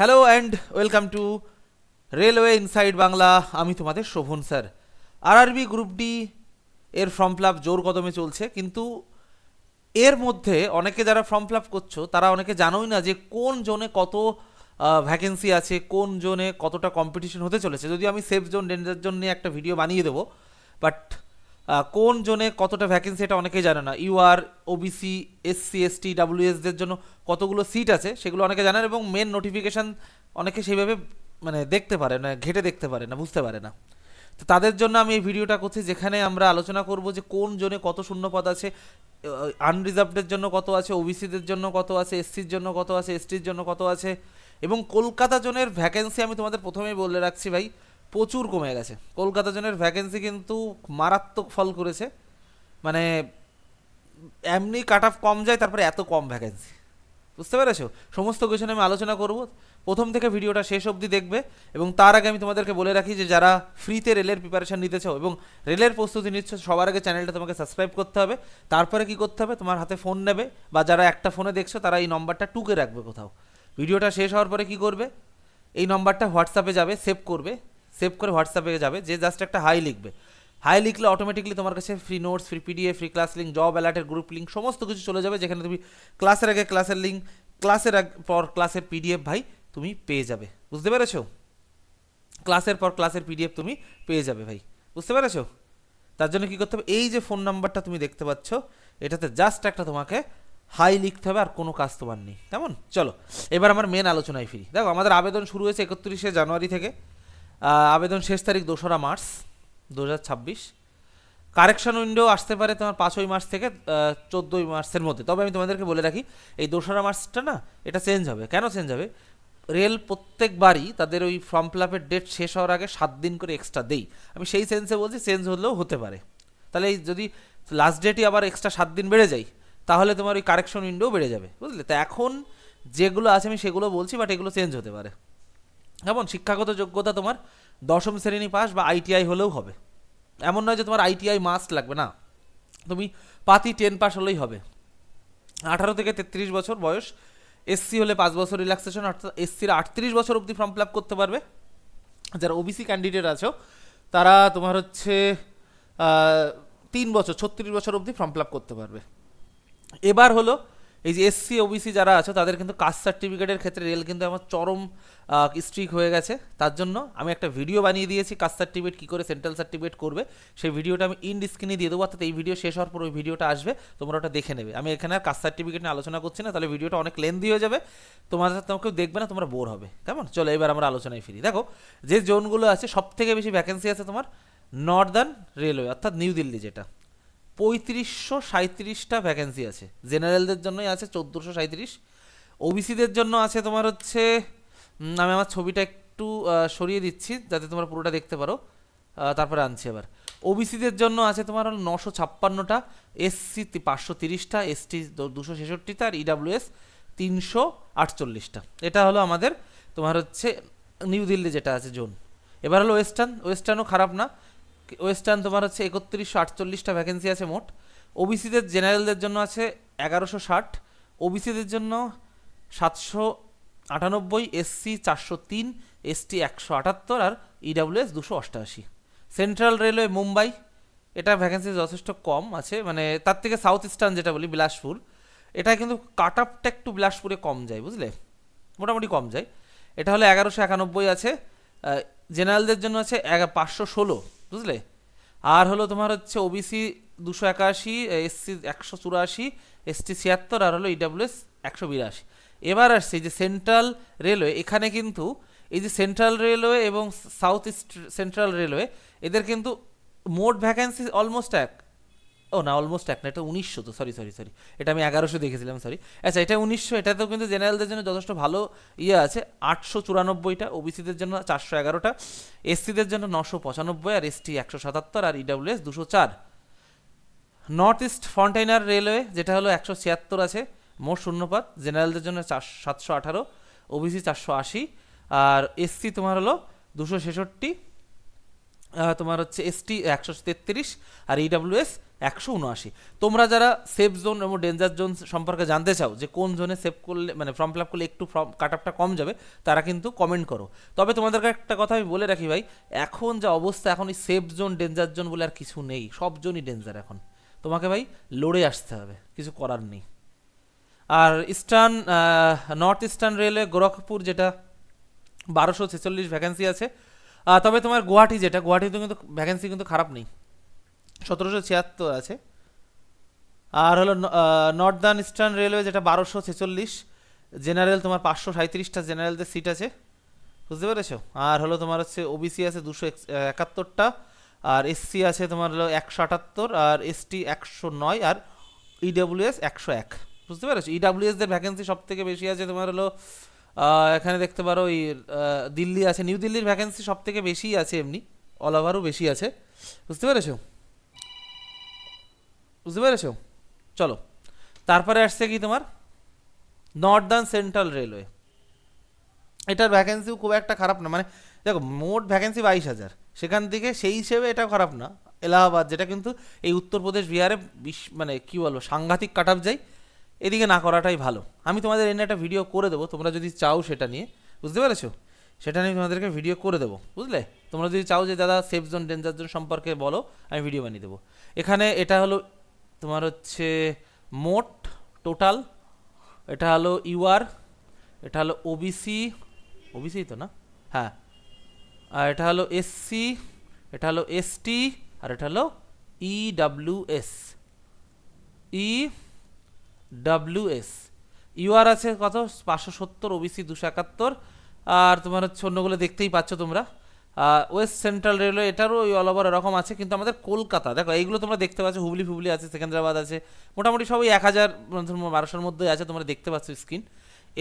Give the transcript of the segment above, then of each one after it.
Hello and welcome to railway inside Bangla আমি তোমাদের Sovan sir. আর আরআরবি গ্রুপ ডি এর ফর্ম ফিল আপ জোর কদমে চলছে, কিন্তু এর মধ্যে অনেকে যারা ফর্ম ফিল আপ করছ, তারা অনেকে জানোই না যে কোন জোনে কত ভ্যাকেন্সি আছে, কোন জোনে কতটা কম্পিটিশন হতে চলেছে। যদিও আমি সেফ জোন ডেঞ্জার জোন নিয়ে একটা ভিডিও বানিয়ে দেবো বাট কোন জোনে কতটা ভ্যাকেন্সি এটা অনেকেই জানে না। ইউআর ওবিসি এসসি এসটি ডাব্লিউএসদের জন্য কতগুলো সিট আছে সেগুলো অনেকে জানেন এবং মেন নোটিফিকেশান অনেকে সেইভাবে মানে দেখতে পারে না, ঘেটে দেখতে পারে না, বুঝতে পারে না। তো তাদের জন্য আমি এই ভিডিওটা করছি যেখানে আমরা আলোচনা করব যে কোন জোনে কত শূন্যপদ আছে আনরিজার্ভডের জন্য কত আছে ওবিসিদের জন্য কত আছে এসসির জন্য কত আছে এসটির জন্য কত আছে এবং কলকাতা জোনের ভ্যাকেন্সি আমি তোমাদের প্রথমেই বলে রাখছি ভাই। প্রচুর কমে গেছে। কলকাতা জোনের ভ্যাকেন্সি কিন্তু মারাত্মক ফল করেছে। মানে এমনি কাট অফ কম যায়, তারপরে এত কম ভ্যাকেন্সি বুঝতে পেরেছ? সমস্ত কিছু নিয়ে আমি আলোচনা করব। প্রথম থেকে ভিডিওটা শেষ অবধি দেখবে এবং তার আগে আমি তোমাদেরকে বলে রাখি যে, যারা ফ্রিতে রেলের প্রিপারেশন নিতে চাও এবং রেলের প্রস্তুতি নিচ্ছ, সবার আগে চ্যানেলটা তোমাকে সাবস্ক্রাইব করতে হবে। তারপরে কি করতে হবে? তোমার হাতে ফোন নেবে বা যারা একটা ফোনে দেখছ, তারা এই নম্বরটা টুকে রাখবে কোথাও। ভিডিওটা শেষ হওয়ার পরে কি করবে? এই নম্বরটা হোয়াটসঅ্যাপে যাবে সেভ করবে। সেভ করে হোয়াটসঅ্যাপে যাবে, যে জাস্ট একটা হাই লিখবে। হাই লিখলে অটোমেটিকলি তোমার কাছে free notes free PDF free class link job অ্যালার্টের group link সমস্ত কিছু চলে যাবে, যেখানে তুমি ক্লাসের আগে ক্লাসের লিঙ্ক ক্লাসের পর ক্লাসের পিডিএফ ভাই তুমি পেয়ে যাবে। বুঝতে পেরেছ? ক্লাসের পর ক্লাসের পিডিএফ তুমি পেয়ে যাবে ভাই। বুঝতে পেরেছ? তার জন্য কি করতে হবে? এই যে ফোন নাম্বারটা তুমি দেখতে পাচ্ছ, এটাতে জাস্ট একটা তোমাকে হাই লিখতে হবে, আর কোনো কাজ তোমার নেই। কেমন? চলো, এবার আমার মেন আলোচনায় ফিরি। দেখো, আমাদের আবেদন শুরু হয়েছে একত্রিশে জানুয়ারি থেকে। আবেদন শেষ তারিখ দোসরা মার্চ দু হাজার ছাব্বিশ। কারেকশন উইন্ডো আসতে পারে তোমার পাঁচই মার্চ থেকে চোদ্দোই মার্চের মধ্যে। তবে আমি তোমাদেরকে বলে রাখি, এই দোসরা মার্চটা না, এটা চেঞ্জ হবে। কেন চেঞ্জ হবে? রেল প্রত্যেকবারই তাদের ওই ফর্ম ফিল আপের ডেট শেষ হওয়ার আগে সাত দিন করে এক্সট্রা দেই। আমি সেই সেন্সে বলছি, চেঞ্জ হলেও হতে পারে। তাহলে এই যদি লাস্ট ডেটই আবার এক্সট্রা সাত দিন বেড়ে যায়, তাহলে তোমার ওই কারেকশন উইন্ডো বেড়ে যাবে, বুঝলে? তো এখন যেগুলো আছে আমি সেগুলো বলছি বাট এগুলো চেঞ্জ হতে পারে। কেমন শিক্ষাগত যোগ্যতা তোমার দশম শ্রেণি পাস বা আইটিআই হলেও হবে। এমন নয় যে তোমার আইটিআই মাস্ট লাগবে, না। তুমি পাতি টেন পাস হলেই হবে। আঠারো থেকে তেত্রিশ বছর বয়স এসসি হলে পাঁচ বছর রিল্যাক্সেশন অর্থাৎ এসসির আটত্রিশ বছর অবধি ফর্ম ফিল আপ করতে পারবে। যারা ওবিসি ক্যান্ডিডেট আছো, তারা তোমার হচ্ছে তিন বছর, ছত্রিশ বছর অবধি ফর্ম ফিল আপ করতে পারবে। এবার হলো এই যে এসসি ওবিসি যারা আছে, তাদের কিন্তু কাস্ট সার্টিফিকেটের ক্ষেত্রে রেল কিন্তু আমার চরম স্ট্রিক হয়ে গেছে। তার জন্য আমি একটা ভিডিও বানিয়ে দিয়েছি, কাস্ট সার্টিফিকেট কী করে সেন্ট্রাল সার্টিফিকেট করবে। সেই ভিডিওটা আমি ইন স্ক্রিনে দিয়ে দেবো, অর্থাৎ এই ভিডিও শেষ হওয়ার পর ওই ভিডিওটা আসবে, তোমরা ওটা দেখে নেবে। আমি এখানে আর কাস্ট সার্টিফিকেট নিয়ে আলোচনা করছি না, তাহলে ভিডিওটা অনেক লেন্দি হয়ে যাবে। তোমাদের তোমাকে দেখবে না, তোমরা বোর হবে। কেমন? চলো এবার আমরা আলোচনায় ফিরি। দেখো, যে জোনগুলো আছে সব থেকে বেশি ভ্যাকেন্সি আছে তোমার নর্দার্ন রেলওয়ে অর্থাৎ নিউ দিল্লি যেটা। পঁয়ত্রিশশো সাঁত্রিশটা ভ্যাকেন্সি আছে। জেনারেলদের জন্যই আছে চোদ্দোশো সাঁত্রিশ ওবিসিদের জন্য আছে তোমার হচ্ছে আমি আমার ছবিটা একটু সরিয়ে দিচ্ছি যাতে তোমরা পুরোটা দেখতে পারো। তারপরে আনছি আবার ওবিসিদের জন্য আছে তোমার হলো নশো ছাপ্পান্নটা এসসি পাঁচশো তিরিশটা এসটি দুশো ছেষট্টিটা আর ইডাব্লিউএস তিনশো আটচল্লিশটা। এটা হলো আমাদের তোমার হচ্ছে নিউ দিল্লি যেটা আছে জোন। এবার হলো ওয়েস্টার্ন ওয়েস্টার্নও খারাপ না। ওয়েস্টার্ন তোমার হচ্ছে একত্রিশশো আটচল্লিশটা ভ্যাকেন্সি আছে মোট। ওবিসিদের জেনারেলদের জন্য আছে এগারোশো ষাট। ওবিসিদের জন্য সাতশো আটানব্বই এসসি চারশো তিন এসটি একশো আটাত্তর আর ইডাব্লিউএস দুশো অষ্টআশি সেন্ট্রাল রেলওয়ে মুম্বাই এটা ভ্যাকেন্সি যথেষ্ট কম আছে। মানে তার থেকে সাউথ ইস্টার্ন যেটা বলি, বিলাসপুর, এটা কিন্তু কাট আপটা একটু বিলাসপুরে কম যায়, বুঝলে? মোটামুটি কম যায়। এটা হলো এগারোশো একানব্বই আছে। জেনারেলদের জন্য আছে পাঁচশো ষোলো। বুঝলে? আর হলো তোমার হচ্ছে ওবিসি দুশো একাশি এসসি একশো চুরাশি এসটি ছিয়াত্তর, আর হলো ইডাব্লিউএস একশো বিরাশি। এবার আসছে যে সেন্ট্রাল রেলওয়ে এখানে কিন্তু এই যে সেন্ট্রাল রেলওয়ে এবং সাউথ ইস্ট সেন্ট্রাল রেলওয়ে এদের কিন্তু মোট ভ্যাকেন্সি অলমোস্ট এক। ও, না অলমোস্ট এক না, এটা উনিশশো তো সরি সরি সরি এটা আমি এগারোশো দেখেছিলাম সরি আচ্ছা এটা উনিশশো, এটাতেও কিন্তু জেনারেলদের জন্য যথেষ্ট ভালো ইয়ে আছে, আটশো চুরানব্বইটা, ওবিসিদের জন্য চারশো এগারোটা, এসসিদের জন্য নশো পঁচানব্বই, আর এসটি একশো সাতাত্তর, আর ইডাব্লিউএস দুশো চার। নর্থ ইস্ট ফন্টাইনার রেলওয়ে যেটা হলো একশো ছিয়াত্তর আছে, মোট শূন্যপাত জেনারেলদের জন্য চার, সাতশো আঠারো, ওবিসি চারশো আশি, আর এসসি তোমার হলো দুশো ছেষট্টি তোমার হচ্ছে এসটি একশো তেত্রিশ, আর ইডাব্লিউএস একশো উনআশি। তোমরা যারা সেফ জোন এবং ডেঞ্জার জোন সম্পর্কে জানতে চাও যে কোন জোনে সেভ করলে মানে ফর্ম ফিল আপ করলে একটু ফর্ম কাট আপটা কম যাবে, তারা কিন্তু কমেন্ট করো। তবে তোমাদেরকে একটা কথা আমি বলে রাখি ভাই, এখন যা অবস্থা, এখন এই সেফ জোন ডেঞ্জার জোন বলে আর কিছু নেই। সব জোনই ডেঞ্জার এখন। তোমাকে ভাই, লড়ে আসতে হবে। কিছু করার নেই। আর eastern north eastern railway Gorakhpur যেটা, বারোশো ছেচল্লিশ ভ্যাকেন্সি আছে। তবে তোমার গুয়াহাটি যেটা, গুয়াহাটিতে কিন্তু ভ্যাকেন্সি কিন্তু খারাপ নেই। সতেরোশো ছিয়াত্তর আছে। আর হলো নর্দার্ন ইস্টার্ন রেলওয়ে যেটা বারোশো ছেচল্লিশ জেনারেল তোমার পাঁচশো সাঁত্রিশটা জেনারেলদের সিট আছে। বুঝতে পেরেছ? আর হলো তোমার হচ্ছে ওবিসি আছে দুশো একাত্তরটা, আর এসসি আছে তোমার হলো একশো আটাত্তর, আর এসটি একশো নয়, আর ইডাব্লিউএস একশো এক। বুঝতে পেরেছ? ইডাব্লিউএসদের ভ্যাকেন্সি সব থেকে বেশি আছে তোমার হলো এখানে দেখতে পারো ওই দিল্লি আছে। নিউ দিল্লির ভ্যাকেন্সি সব থেকে বেশি আছে এমনি অল ওভারও বেশি আছে। বুঝতে পেরেছ? বুঝতে পেরেছ? চলো। তারপরে আসছে কি তোমার? নর্দার্ন সেন্ট্রাল রেলওয়ে এটার ভ্যাকেন্সিও খুব একটা খারাপ না। মানে দেখো, মোট ভ্যাকেন্সি বাইশ হাজার। সেখান থেকে সেই হিসেবে এটা খারাপ না। এলাহাবাদ, যেটা কিন্তু এই উত্তরপ্রদেশ, বিহারে বিশ মানে কি বলব, সাংঘাতিক কাট যায়। এদিকে না করাটাই ভালো। আমি তোমাদের এনে একটা ভিডিও করে দেবো। তোমরা যদি চাও সেটা নিয়ে। বুঝতে পেরেছ? সেটা নিয়ে তোমাদেরকে ভিডিও করে দেবো। বুঝলে? তোমরা যদি চাও যে, দাদা সেফ জোন ডেঞ্জার জোন সম্পর্কে বলো, আমি ভিডিও বানিয়ে দেবো। এখানে এটা হলো তোমার হচ্ছে মোট টোটাল, এটা হলো ইউআর, এটা হলো ওবিসি ওবিসি তো না? হ্যাঁ। আর এটা হলো এসসি, এটা হলো এসটি, আর এটা হলো ইডাব্লিউএস। ই ডাব্লিউএস ইউআর আছে কত? পাঁচশো সত্তর, ওবিসি দুশো একাত্তর। আর তোমার হচ্ছে অন্যগুলো দেখতেই পাচ্ছ তোমরা। ওয়েস্ট সেন্ট্রাল রেলওয়ে এটারও ওই অল ওভার এরকম আছে, কিন্তু আমাদের কলকাতা, দেখো এইগুলো তোমরা দেখতে পাচ্ছ, হুবলি ফুবলি আছে, সেকেন্দ্রাবাদ আছে, মোটামুটি সবই এক হাজার বারোশোর মধ্যে আছে, তোমরা দেখতে পাচ্ছ স্ক্রিন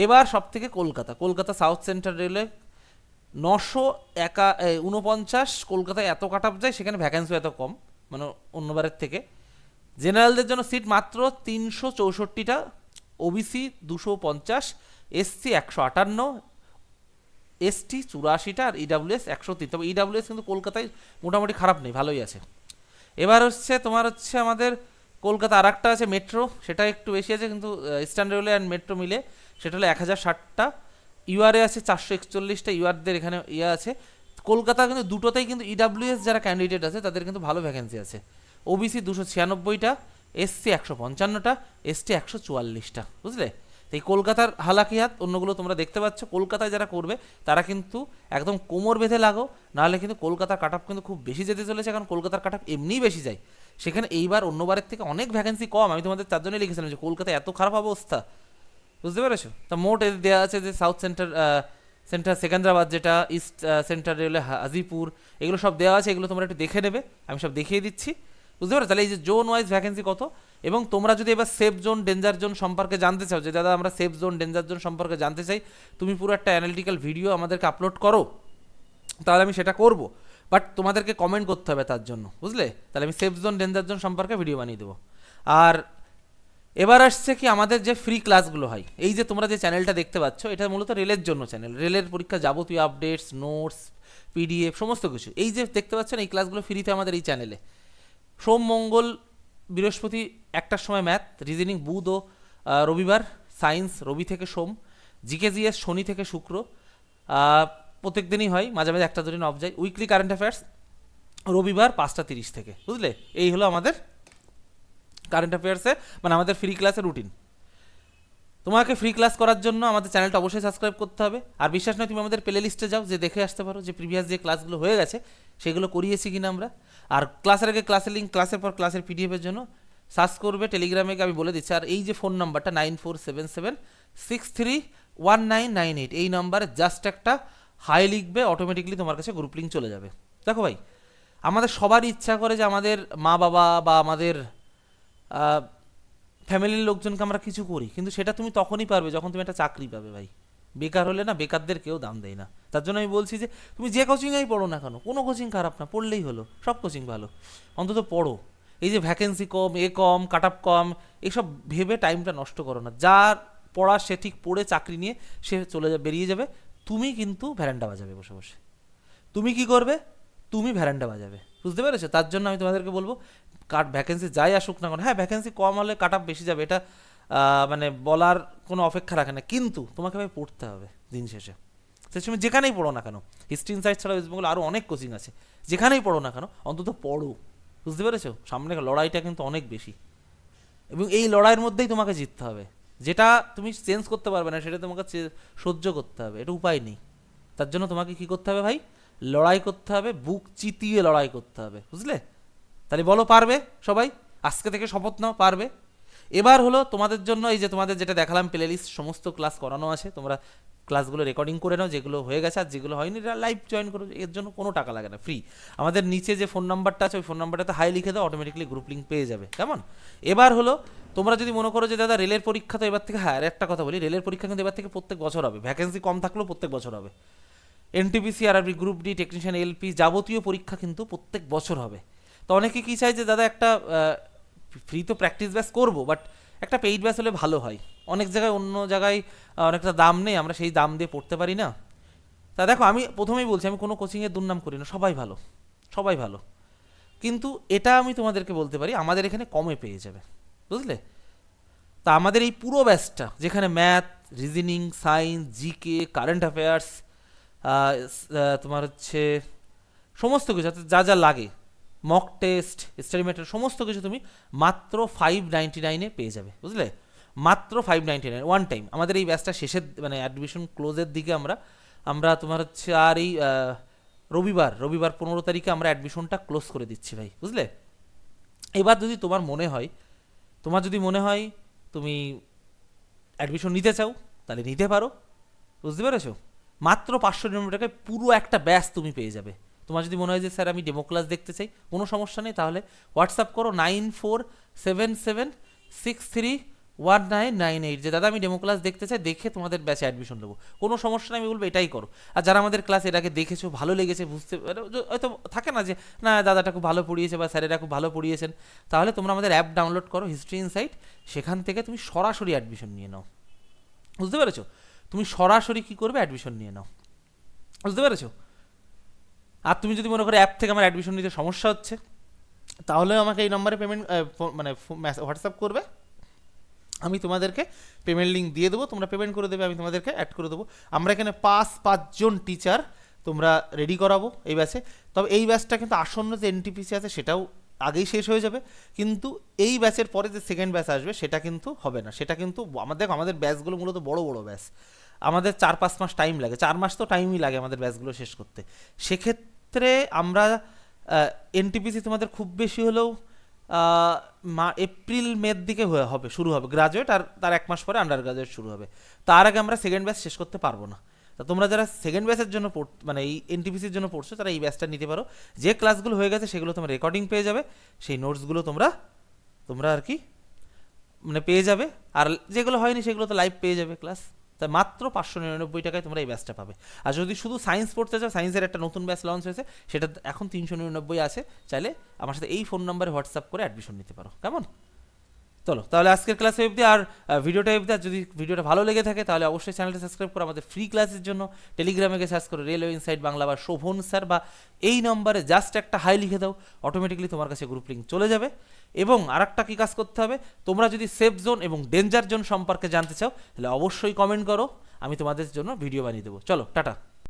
এবার সব থেকে Kolkata Kolkata south central railway নশো একা উনপঞ্চাশ কলকাতায় এত কাট যায়, সেখানে ভ্যাকেন্সি এত কম মানে অন্যবারের থেকে। জেনারেলদের জন্য সিট মাত্র তিনশো চৌষট্টিটা ওবিসি দুশো পঞ্চাশ এসসি একশো আটান্ন এসটি চুরাশিটা আর ইডাব্লিউএস একশো তিন তবে ইডাব্লিউএস কিন্তু কলকাতায় মোটামুটি খারাপ নেই, ভালোই আছে। এবার হচ্ছে তোমার হচ্ছে আমাদের কলকাতা আর একটা আছে মেট্রো, সেটা একটু বেশি আছে কিন্তু ইস্টার্ন রেলওয়ে অ্যান্ড মেট্রো মিলে। সেটা হলো এক হাজার ষাটটা ইউআরএ আছে চারশো একচল্লিশটা ইউআরদের এখানে ইয়ে আছে। কলকাতা কিন্তু দুটোতেই কিন্তু ইডাব্লিউএস যারা ক্যান্ডিডেট আছে, তাদের কিন্তু ভালো ভ্যাকেন্সি আছে। ওবিসি দুশো ছিয়ানব্বইটা এসসি একশো পঞ্চান্নটা এসটি একশো চুয়াল্লিশটা, বুঝলে? তো এই কলকাতার হালাকি হাত অন্যগুলো তোমরা দেখতে পাচ্ছ। কলকাতায় যারা করবে, তারা কিন্তু একদম কোমর বেঁধে লাগো, নাহলে কিন্তু কলকাতার কাট কিন্তু খুব বেশি যেতে চলেছে, কারণ কলকাতার কাট এমনিই বেশি যায়। সেখানে এইবার অন্যবারের থেকে অনেক ভ্যাকেন্সি কম, আমি তোমাদের তার জন্যই লিখেছিলাম যে কলকাতায় এত খারাপ অবস্থা। বুঝতে পেরেছ? তা মোট দেওয়া আছে যে সাউথ সেন্টার সেন্টার সেকেন্দ্রাবাদ যেটা ইস্ট সেন্টার রেলওয়ে হাজিপুর, এগুলো সব দেওয়া আছে, এগুলো তোমরা একটু দেখে নেবে, আমি সব দেখিয়ে দিচ্ছি। বুঝতে পারো তাহলে এই যে জোন ওয়াইজ ভ্যাকেন্সি কত? এবং তোমরা যদি এবার সেফ জোন ডেঞ্জার জোন সম্পর্কে জানতে চাও, যে দাদা আমরা সেফ জোন ডেঞ্জার জোন সম্পর্কে জানতে চাই, তুমি পুরো একটা অ্যানালিটিক্যাল ভিডিও আমাদেরকে আপলোড করো, তাহলে আমি সেটা করব। বাট তোমাদেরকে কমেন্ট করতে হবে তার জন্য, বুঝলে? তাহলে আমি সেফ জোন ডেঞ্জার জোন সম্পর্কে ভিডিও বানিয়ে দেবো। আর এবার আসছে কি, আমাদের যে ফ্রি ক্লাসগুলো হয়, এই যে তোমরা যে চ্যানেলটা দেখতে পাচ্ছ, এটা মূলত রেলের জন্য চ্যানেল রেলের পরীক্ষা যাবতীয় আপডেটস নোটস পিডিএফ সমস্ত কিছু। এই যে দেখতে পাচ্ছেন, এই ক্লাসগুলো ফ্রিতে আমাদের এই চ্যানেলে সোম, মঙ্গল, বৃহস্পতি একটার সময় ম্যাথ রিজনিং বুধ ও রবিবার সায়েন্স রবি থেকে সোম জিকে জিএস শনি থেকে শুক্র প্রত্যেক দিনই হয়, মাঝে মাঝে একটা দুদিন অফ যায়। উইকলি কারেন্ট অ্যাফেয়ার্স রবিবার পাঁচটা তিরিশ থেকে, বুঝলে? এই হলো আমাদের কারেন্ট অ্যাফেয়ার্সে মানে আমাদের ফ্রি ক্লাসের রুটিন তোমাকে ফ্রি ক্লাস করার জন্য আমাদের চ্যানেলটা অবশ্যই সাবস্ক্রাইব করতে হবে। আর বিশ্বাস নয়, তুমি আমাদের প্লে লিস্টে যাও, যে দেখে আসতে পারো যে প্রিভিয়াস যে ক্লাসগুলো হয়ে গেছে, সেগুলো করিয়েছি কিনা আমরা। আর ক্লাসের আগে ক্লাসের লিঙ্ক ক্লাসের পর ক্লাসের পিডিএফের জন্য সার্চ করবে, টেলিগ্রামে আমি বলে দিচ্ছি। আর এই যে ফোন নাম্বারটা, nine four seven seven six three one nine nine eight, এই নাম্বারে জাস্ট একটা হাই লিখবে, অটোমেটিকলি তোমার কাছে গ্রুপ লিঙ্ক চলে যাবে। দেখো ভাই, আমাদের সবারই ইচ্ছা করে যে আমাদের মা বাবা বা আমাদের ফ্যামিলির লোকজনকে আমরা কিছু করি, কিন্তু সেটা তুমি তখনই পারবে যখন তুমি একটা চাকরি পাবে ভাই। বেকার হলে না বেকারদের কেউ দাম দেয় না। তার জন্য আমি বলছি যে, তুমি যে কোচিংয়েই পড়ো না কেন? কোনো কোচিং খারাপ না, পড়লেই হলো, সব কোচিং ভালো। অন্তত পড়ো। এই যে ভ্যাকেন্সি কম, এ কম কাট আপ কম, এসব ভেবে টাইমটা নষ্ট করো না। যার পড়া সে ঠিক পড়ে চাকরি নিয়ে সে চলে যাবে বেরিয়ে যাবে। তুমি কিন্তু ভ্যারান্ডা বাজাবে বসে বসে। তুমি কি করবে? তুমি ভ্যারান্ডা বাজাবে। বুঝতে পেরেছ? তার জন্য আমি তোমাদেরকে বলব কাট ভ্যাকেন্সি যাই আসুক না কেন হ্যাঁ ভ্যাকেন্সি কম হলে কাট আপ বেশি যাবে, এটা মানে বলার কোনো অপেক্ষা রাখে না। কিন্তু তোমাকে ভাই পড়তে হবে দিন শেষে। সে তুমি যেখানেই পড়ো না কেন হিস্ট্রি ইনসাইট ছাড়া ওয়েস্ট বেঙ্গল আরও অনেক কোচিং আছে। যেখানেই পড়ো না কেন, অন্তত পড়ো। বুঝতে পেরেছ? সামনে লড়াইটা কিন্তু অনেক বেশি। এবং এই লড়াইয়ের মধ্যেই তোমাকে জিততে হবে। যেটা তুমি চেঞ্জ করতে পারবে না, সেটা তোমাকে সহ্য করতে হবে। এটা উপায় নেই। তার জন্য তোমাকে কি করতে হবে ভাই? লড়াই করতে হবে, বুক চিতিয়ে লড়াই করতে হবে। বুঝলে? তাহলে বলো, পারবে সবাই? আজকে থেকে শপথ নাও, পারবে। এবার হলো তোমাদের জন্য এই যে তোমাদের যেটা দেখালাম প্লে লিস্ট সমস্ত ক্লাস করানো আছে। তোমরা ক্লাসগুলো রেকর্ডিং করে নাও, যেগুলো হয়ে গেছে আর যেগুলো হয়নি এটা লাইভ জয়েন করো, এর জন্য কোনো টাকা লাগে না ফ্রি আমাদের নিচে যে ফোন নাম্বারটা আছে, ওই ফোন নাম্বারটাতে হাই লিখে দাও অটোমেটিকলি গ্রুপ লিঙ্ক পেয়ে যাবে, কেমন? এবার হলো তোমরা যদি মনে করো যে, দাদা, রেলের পরীক্ষা তো এবার থেকে হ্যাঁ একটা কথা বলি, রেলের পরীক্ষা কিন্তু এবার থেকে প্রত্যেক বছর হবে। ভ্যাকেন্সি কম থাকলেও প্রত্যেক বছর হবে। NTPC RRB group D technician LP যাবতীয় পরীক্ষা কিন্তু প্রত্যেক বছর হবে। তো অনেকে কি চাই যে, দাদা, একটা ফ্রি তো প্র্যাকটিস ব্যাস করব বাট একটা পেইড ব্যাস হলে ভালো হয়। অনেক জায়গায় অন্য জায়গায় অনেকটা দাম নেই, আমরা সেই দাম দিয়ে পড়তে পারি না। তা দেখো, আমি প্রথমেই বলছি, আমি কোনো কোচিংয়ের দুর্নাম করি না, সবাই ভালো সবাই ভালো। কিন্তু এটা আমি তোমাদেরকে বলতে পারি, আমাদের এখানে কমে পেয়ে যাবে, বুঝলে? তা আমাদের এই পুরো ব্যাচটা, যেখানে math reasoning science GK current affairs তোমার হচ্ছে সমস্ত কিছু, যা যা লাগে মক টেস্ট স্টাডি ম্যাটার সমস্ত কিছু তুমি মাত্র ফাইভ নাইনটি নাইনে পেয়ে যাবে, বুঝলে? মাত্র five ninety nine one time আমাদের এই ব্যাচটা শেষের মানে অ্যাডমিশন ক্লোজের দিকে আমরা আমরা তোমার হচ্ছে আর এই রবিবার রবিবার পনেরো তারিখে আমরা অ্যাডমিশনটা ক্লোজ করে দিচ্ছি ভাই, বুঝলে? এবার যদি তোমার মনে হয়, তোমার যদি মনে হয় তুমি অ্যাডমিশন নিতে চাও, তাহলে নিতে পারো, বুঝতে পেরেছ? মাত্র পাঁচশো নিরানব্বই টাকায় পুরো একটা ব্যাচ তুমি পেয়ে যাবে। তোমার যদি মনে হয় যে, স্যার, আমি ডেমো ক্লাস দেখতে চাই, কোনো সমস্যা নেই, তাহলে হোয়াটসঅ্যাপ করো nine four seven seven, six three one nine nine eight. যে, দাদা, আমি ডেমো ক্লাস দেখতে চাই, দেখে তোমাদের ব্যাচে অ্যাডমিশন দেবো কোনো সমস্যা নেই, আমি বলব, এটাই করো। আর যারা আমাদের ক্লাস আগে দেখেছ, ভালো লেগেছে, বুঝতে হয়তো থাকে না যে, না, দাদাটা খুব ভালো পড়িয়েছে বা স্যারেরা খুব ভালো পড়িয়েছেন। তাহলে তোমরা আমাদের অ্যাপ ডাউনলোড করো হিস্ট্রি ইনসাইট সেখান থেকে তুমি সরাসরি অ্যাডমিশন নিয়ে নাও। বুঝতে পেরেছ? তুমি সরাসরি কী করবে? অ্যাডমিশন নিয়ে নাও। বুঝতে পেরেছ? আর তুমি যদি মনে করো অ্যাপ থেকে আমার অ্যাডমিশন নিতে সমস্যা হচ্ছে তাহলে আমাকে এই নম্বরে পেমেন্ট মানে হোয়াটসঅ্যাপ করবে। আমি তোমাদেরকে পেমেন্ট লিঙ্ক দিয়ে দেবো, তোমরা পেমেন্ট করে দেবে, আমি তোমাদেরকে অ্যাড করে দেবো। আমরা এখানে পাঁচ, পাঁচজন টিচার তোমরা রেডি করাবো এই ব্যাচে তবে এই ব্যাচটা কিন্তু আসন্ন যে এনটিপিসি আছে, সেটাও আগেই শেষ হয়ে যাবে। কিন্তু এই ব্যাচের পরে যে সেকেন্ড ব্যাচ আসবে, সেটা কিন্তু হবে না। সেটা কিন্তু আমাদের আমাদের ব্যাচগুলো মূলত বড় বড় ব্যাচ আমাদের চার পাঁচ মাস টাইম লাগে। চার মাস তো টাইমই লাগে আমাদের ব্যাচগুলো শেষ করতে। সেক্ষেত্রে আমরা এনটিপিসি তোমাদের খুব বেশি হলেও মা এপ্রিল মের দিকে হবে, শুরু হবে। গ্রাজুয়েট আর তার এক মাস পরে আন্ডার গ্রাজুয়েট শুরু হবে। তার আগে আমরা সেকেন্ড ব্যাচ শেষ করতে পারব না। তা তোমরা যারা সেকেন্ড ব্যাচের জন্য পড় মানে এই এনটিপিসির জন্য পড়ছো, তারা এই ব্যাচটা নিতে পারো। যে ক্লাসগুলো হয়ে গেছে, সেগুলো তোমরা রেকর্ডিং পেয়ে যাবে। সেই নোটসগুলো তোমরা তোমরা আর কি মানে পেয়ে যাবে। আর যেগুলো হয়নি, সেগুলো তো লাইভ পেয়ে যাবে ক্লাস তা মাত্র পাঁচশো নিরানব্বই টাকায় তোমরা এই ব্যাচটা পাবে। আর যদি শুধু সায়েন্স পড়তে চাও, সায়েন্সের একটা নতুন ব্যাচ লঞ্চ হয়েছে, সেটা এখন তিনশো নিরানব্বই আছে, চাইলে আমার সাথে এই ফোন নাম্বারে হোয়াটসঅ্যাপ করে অ্যাডমিশন নিতে পারো। কেমন? চলো, তাহলে আজকের ক্লাসে অবধি, আর ভিডিওটা অবধি, আর যদি ভিডিওটা ভালো লেগে থাকে, তাহলে অবশ্যই চ্যানেলটা সাবস্ক্রাইব করো, আমাদের ফ্রি ক্লাসের জন্য। টেলিগ্রামে গিয়ে সার্চ করো রেলওয়ে ইনসাইড বাংলা বা শোভন স্যার বা এই নম্বরে জাস্ট একটা হাই লিখে দাও অটোমেটিকলি তোমার কাছে গ্রুপ লিঙ্ক চলে যাবে। এবং আরেকটা কি কাজ করতে হবে? তোমরা যদি সেফ জোন এবং ডেঞ্জার জোন সম্পর্কে জানতে চাও, তাহলে অবশ্যই কমেন্ট করো। আমি তোমাদের জন্য ভিডিও বানিয়ে দেবো। চলো, টাটা।